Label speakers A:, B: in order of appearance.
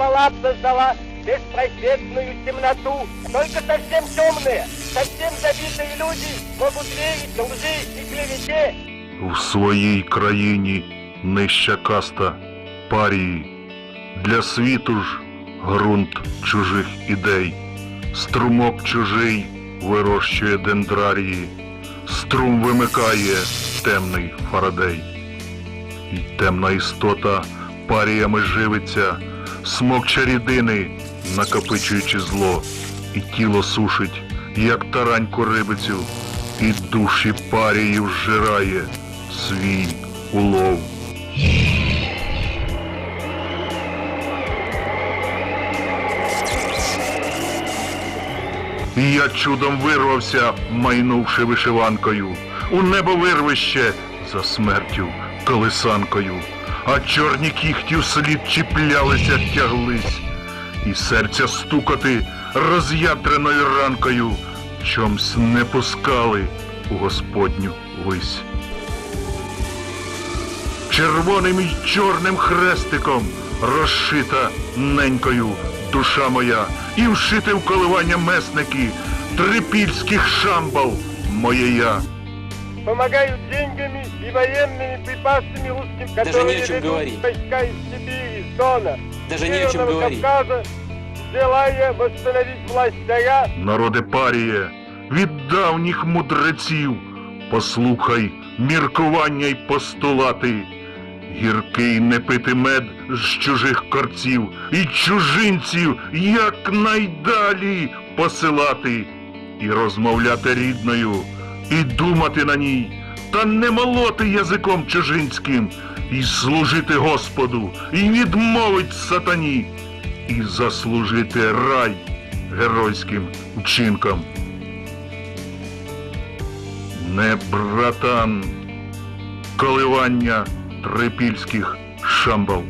A: смола создала беспросветную темноту. Только совсем темные, совсем забитые люди могут верить лжи и клевете.
B: В своїй країні нижча каста парії. Для світу ж ґрунт чужих ідей. Струмок чужий вирощує дендрарії. Струм вимикає темний фарадей. І темна істота паріями живиться, смокче рідини, накопичуючи зло, і тіло сушить, як тараньку рибицю, і душі паріїв зжирає свій улов. Я чудом вирвався, майнувши вишиванкою, у небо вирвище за смертю колисанкою, а чорні кіхті вслід чіплялися, тяглись, і серця стукати роз'ятреною ранкою, чомсь не пускали у Господню вись. Червоним і чорним хрестиком розшита ненькою душа моя, і вшити в коливання месники трипільських шамбал моє я.
A: Помогают деньгами и военными припасами русским,
C: Даже
A: которые
C: не о чем
A: ведут
C: говорить.
A: войска из Сибири, с Дона,
C: Даже не о чем
A: Северного
C: говорить.
A: Кавказа, желая восстановить власть царя
B: Народи паріє, від давніх мудреців, послухай міркування й постулати. Гіркий не пити мед з чужих корців і чужинців якнайдалі посилати, і розмовляти рідною, і думати на ній, та не молоти язиком чужинським, і служити Господу, і відмовить сатані, і заслужити рай геройським вчинкам. Не братан коливання трипільських шамбал.